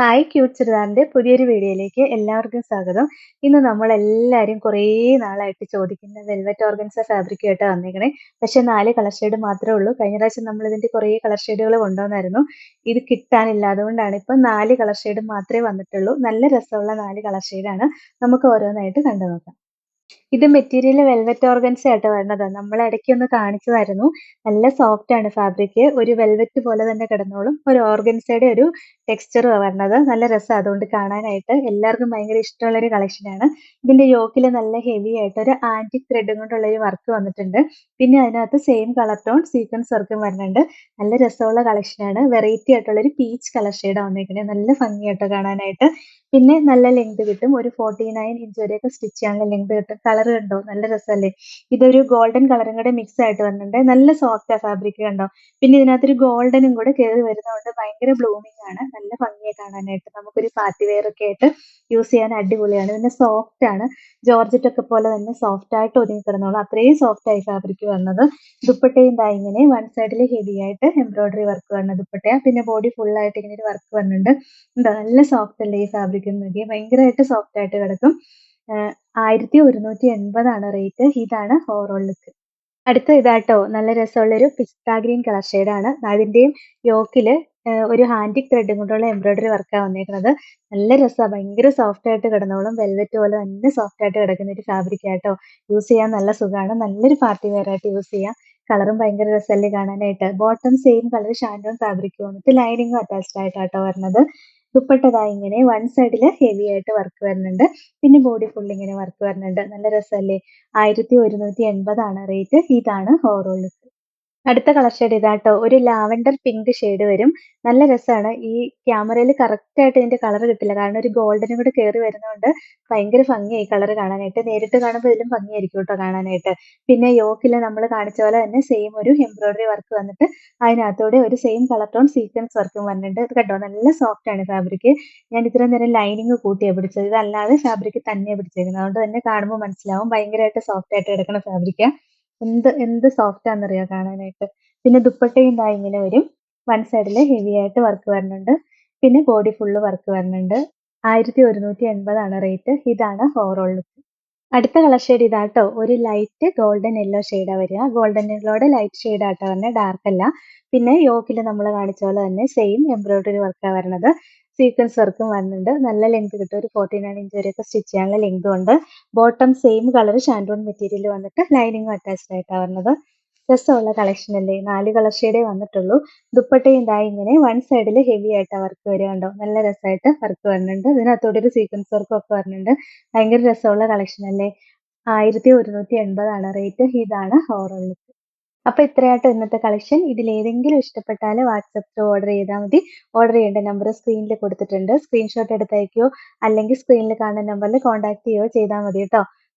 Hi cute ചുരിദാറിന്റെ പുതിയൊരു വീഡിയോയിലേക്ക് എല്ലാവർക്കും സ്വാഗതം. ഇന്ന് നമ്മൾ എല്ലാവരും കുറേ നാളായിട്ട് ചോദിക്കുന്ന വെൽവെറ്റ് ഓർഗൻസ ഫാബ്രിക് ആയിട്ടാണ് വന്നേക്കണേ. പക്ഷെ നാല് കളർ ഷെയ്ഡ് മാത്രമേ ഉള്ളൂ. കഴിഞ്ഞ പ്രാവശ്യം നമ്മൾ ഇതിന്റെ കുറേ കളർ ഷെയ്ഡുകൾ കൊണ്ടുവന്നായിരുന്നു. ഇത് കിട്ടാനില്ല. അതുകൊണ്ടാണ് ഇപ്പൊ നാല് കളർ ഷെയ്ഡ് മാത്രമേ വന്നിട്ടുള്ളൂ. നല്ല രസമുള്ള നാല് കളർ ഷെയ്ഡാണ് നമുക്ക് ഓരോന്നായിട്ട് കണ്ടു നോക്കാം ഇത് മെറ്റീരിയൽ വെൽവെറ്റ് ഓർഗൻസ ആയിട്ട് വരണത് നമ്മൾ ഇടയ്ക്ക് ഒന്ന് കാണിച്ചതായിരുന്നു. നല്ല സോഫ്റ്റ് ആണ് ഫാബ്രിക് ഒരു വെൽവെറ്റ് പോലെ തന്നെ കിടന്നോളും. ഒരു ഓർഗൻസയുടെ ഒരു ടെക്സ്ചർ വരണത്. നല്ല രസം അതുകൊണ്ട് കാണാനായിട്ട്. എല്ലാവർക്കും ഭയങ്കര ഇഷ്ടമുള്ള ഒരു കളക്ഷനാണ് ഇതിന്റെ യോക്കിൽ നല്ല ഹെവി ആയിട്ട് ഒരു ആന്റിക് ത്രെഡും കൊണ്ടുള്ള ഒരു വർക്ക് വന്നിട്ടുണ്ട്. പിന്നെ അതിനകത്ത് സെയിം കളർ ടോൺ സീക്വൻസ് വർക്കും വരുന്നുണ്ട്. നല്ല രസമുള്ള കളക്ഷനാണ് വെറൈറ്റി ആയിട്ടുള്ള ഒരു പീച്ച് കളർ ഷെയ്ഡാണ് വന്നിരിക്കുന്നത് നല്ല ഭംഗിയായിട്ട് കാണാനായിട്ട്. പിന്നെ നല്ല ലെങ്ത് കിട്ടും. ഒരു ഫോർട്ടി നയൻ ഇഞ്ച് വരെയൊക്കെ സ്റ്റിച്ച് ചെയ്യാനുള്ള ലെങ്ത് കിട്ടും. കളർ കണ്ടോ? നല്ല രസമല്ലേ ഇതൊരു ഗോൾഡൻ കളറും കൂടെ മിക്സ് ആയിട്ട് വന്നിട്ടുണ്ട്. നല്ല സോഫ്റ്റ് ആ ഫാബ്രിക് കണ്ടോ? പിന്നെ ഇതിനകത്തൊരു ഗോൾഡനും കൂടെ കയറി വരുന്നതുകൊണ്ട് ഭയങ്കര ബ്ലൂമിംഗ് ആണ്. നല്ല ഭംഗിയായി കാണാനായിട്ട് നമുക്കൊരു പാർട്ടി വെയർ ഒക്കെ ആയിട്ട് യൂസ് ചെയ്യാൻ അടിപൊളിയാണ്. പിന്നെ സോഫ്റ്റ് ആണ്. ജോർജറ്റ് ഒക്കെ പോലെ തന്നെ സോഫ്റ്റ് ആയിട്ട് ഒതുങ്ങി കിടന്നോളൂ. അത്രയും സോഫ്റ്റ് ആയി ഫാബ്രിക് വന്നത്. ദുപ്പട്ടയും ദാ ഇങ്ങനെ വൺ സൈഡിൽ ഹെവി ആയിട്ട് എംബ്രോയിഡറി വർക്ക് വന്നത് ദുപ്പട്ടയാ. പിന്നെ ബോഡി ഫുൾ ആയിട്ട് ഇങ്ങനെ ഒരു വർക്ക് വന്നിട്ടുണ്ട്. എന്താ നല്ല സോഫ്റ്റ് അല്ലേ ഈ ഫാബ്രിക് നോക്കിയാൽ ഭയങ്കരമായിട്ട് സോഫ്റ്റ് ആയിട്ട് കിടക്കും. ആയിരത്തി ഒരുന്നൂറ്റി എൺപതാണ് റേറ്റ്. ഇതാണ് ഓവറോൾ ലുക്ക് അടുത്ത ഇതാട്ടോ നല്ല രസമുള്ളൊരു പിസ്ത ഗ്രീൻ കളർ ഷെയ്ഡാണ് അതിന്റെയും യോക്കിൽ ഒരു ഹാൻഡിക് ത്രെഡും കൊണ്ടുള്ള എംബ്രോയിഡറി വർക്കാണ് വന്നേക്കുന്നത് നല്ല രസമാണ് ഭയങ്കര സോഫ്റ്റ് ആയിട്ട് കിടന്നോളും. വെൽവെറ്റ് പോലെ തന്നെ സോഫ്റ്റ് ആയിട്ട് കിടക്കുന്ന ഒരു ഫാബ്രിക് ആട്ടോ. യൂസ് ചെയ്യാൻ നല്ല സുഖമാണ് നല്ലൊരു പാർട്ടി വെയർ യൂസ് ചെയ്യാം. കളറും ഭയങ്കര രസമല്ലേ കാണാനായിട്ട്. ബോട്ടം സെയിം കളർ ഷാൻഡോൺ ഫാബ്രിക് വന്നിട്ട് ലൈനിങ്ങും അറ്റാച്ച്ഡ് ആയിട്ടാട്ടോ വരുന്നത് ദുപ്പട്ടതാ ഇങ്ങനെ വൺ സൈഡിൽ ഹെവി ആയിട്ട് വർക്ക് വരുന്നുണ്ട്. പിന്നെ ബോഡി ഫുൾ ഇങ്ങനെ വർക്ക് വരുന്നുണ്ട്. നല്ല രസമല്ലേ ആയിരത്തി ഒരുന്നൂറ്റി എൺപതാണ് റേറ്റ് ഇതാണ് ഓവറോൾ ലുക്ക് അടുത്ത കളർ ഷെയ്ഡ് ഇതാട്ടോ. ഒരു ലാവൻഡർ പിങ്ക് ഷെയ്ഡ് വരും. നല്ല രസമാണ്. ഈ ക്യാമറയിൽ കറക്റ്റ് ആയിട്ട് ഇതിന്റെ കളർ കിട്ടില്ല. കാരണം ഒരു ഗോൾഡനും കൂടെ കയറി വരുന്നതുകൊണ്ട് ഭയങ്കര ഭംഗിയായി കളർ കാണാനായിട്ട്. നേരിട്ട് കാണുമ്പോൾ ഇതിലും ഭംഗിയായിരിക്കും കേട്ടോ കാണാനായിട്ട്. പിന്നെ യോക്കിൽ നമ്മൾ കാണിച്ച പോലെ തന്നെ സെയിം ഒരു എംബ്രോയിഡറി വർക്ക് വന്നിട്ട് അതിനകത്തൂടെ ഒരു സെയിം കളർ ടോൺ സീക്വൻസ് വർക്കും വന്നിട്ടുണ്ട്. ഇത് കണ്ടോ? നല്ല സോഫ്റ്റ് ആണ് ഫാബ്രിക് ഞാൻ ഇത്രയും നേരം ലൈനിങ് കൂട്ടിയാണ് പിടിച്ചത്. ഇതല്ലാതെ ഫാബ്രിക് തന്നെ പിടിച്ചേക്കുന്നത്. അതുകൊണ്ട് തന്നെ കാണുമ്പോൾ മനസ്സിലാവും. ഭയങ്കരമായിട്ട് സോഫ്റ്റ് ആയിട്ട് കിടക്കുന്ന ഫാബ്രിക്കാ എന്ത് എന്ത് സോഫ്റ്റ് ആണെന്നറിയോ കാണാനായിട്ട്? പിന്നെ ദുപ്പട്ടയും ദാ ഇങ്ങനെ വരും. വൺ സൈഡിൽ ഹെവി ആയിട്ട് വർക്ക് വരുന്നുണ്ട്. പിന്നെ ബോഡി ഫുള്ള് വർക്ക് വരുന്നുണ്ട്. ആയിരത്തി ഒരുന്നൂറ്റി എൺപതാണ് റേറ്റ് ഇതാണ് ഓവറോൾ ലുക്ക് അടുത്ത കളർ ഷെയ്ഡ് ഇതാട്ടോ. ഒരു ലൈറ്റ് ഗോൾഡൻ യെല്ലോ ഷെയ്ഡാ വരിക. ഗോൾഡൻ യെല്ലോടെ ലൈറ്റ് ഷെയ്ഡ് ആട്ടോ പറഞ്ഞത് ഡാർക്ക് അല്ല. പിന്നെ യോക്കിൽ നമ്മൾ കാണിച്ച പോലെ തന്നെ സെയിം എംബ്രോയിഡറി വർക്കാണ് വരുന്നത് സീക്വൻസ് വർക്കും വരുന്നുണ്ട് നല്ല ലെങ്ത് കിട്ടും. ഒരു ഫോർട്ടി നയൻ ഇഞ്ച് വരെയൊക്കെ സ്റ്റിച്ച് ചെയ്യാനുള്ള ലെങ്ത് ഉണ്ട്. ബോട്ടം സെയിം കളർ ഷാൻഡോൺ മെറ്റീരിയൽ വന്നിട്ട് ലൈനിങ്ങും അറ്റാച്ച്ഡ് ആയിട്ടാണ് വരുന്നത് രസമുള്ള കളക്ഷൻ അല്ലേ? നാല് കളർ ഷെയ്ഡേ വന്നിട്ടുള്ളൂ. ദുപ്പട്ടയും ഇതായി ഇങ്ങനെ വൺ സൈഡിൽ ഹെവി ആയിട്ട് വർക്ക് വരിക കണ്ടോ? നല്ല രസമായിട്ട് വർക്ക് വരുന്നുണ്ട്. ഇതിനകത്തോടെ ഒരു സീക്വൻസ് വർക്കും ഒക്കെ വരുന്നുണ്ട്. ഭയങ്കര രസമുള്ള കളക്ഷൻ അല്ലേ? ആയിരത്തി ഒരുന്നൂറ്റി എൺപതാണ് റേറ്റ് ഇതാണ് ഓറൽ ലുക്ക് അപ്പൊ ഇത്രയായിട്ട് ഇന്നത്തെ കളക്ഷൻ ഇതിൽ ഏതെങ്കിലും ഇഷ്ടപ്പെട്ടാൽ വാട്സപ്പ് ഓർഡർ ചെയ്താൽ മതി. ഓർഡർ ചെയ്യേണ്ട നമ്പർ സ്ക്രീനിൽ കൊടുത്തിട്ടുണ്ട്. സ്ക്രീൻഷോട്ട് എടുത്തയക്കുകയോ അല്ലെങ്കിൽ സ്ക്രീനിൽ കാണുന്ന നമ്പറിൽ കോൺടാക്ട് ചെയ്യുകയോ ചെയ്താൽ മതി കേട്ടോ.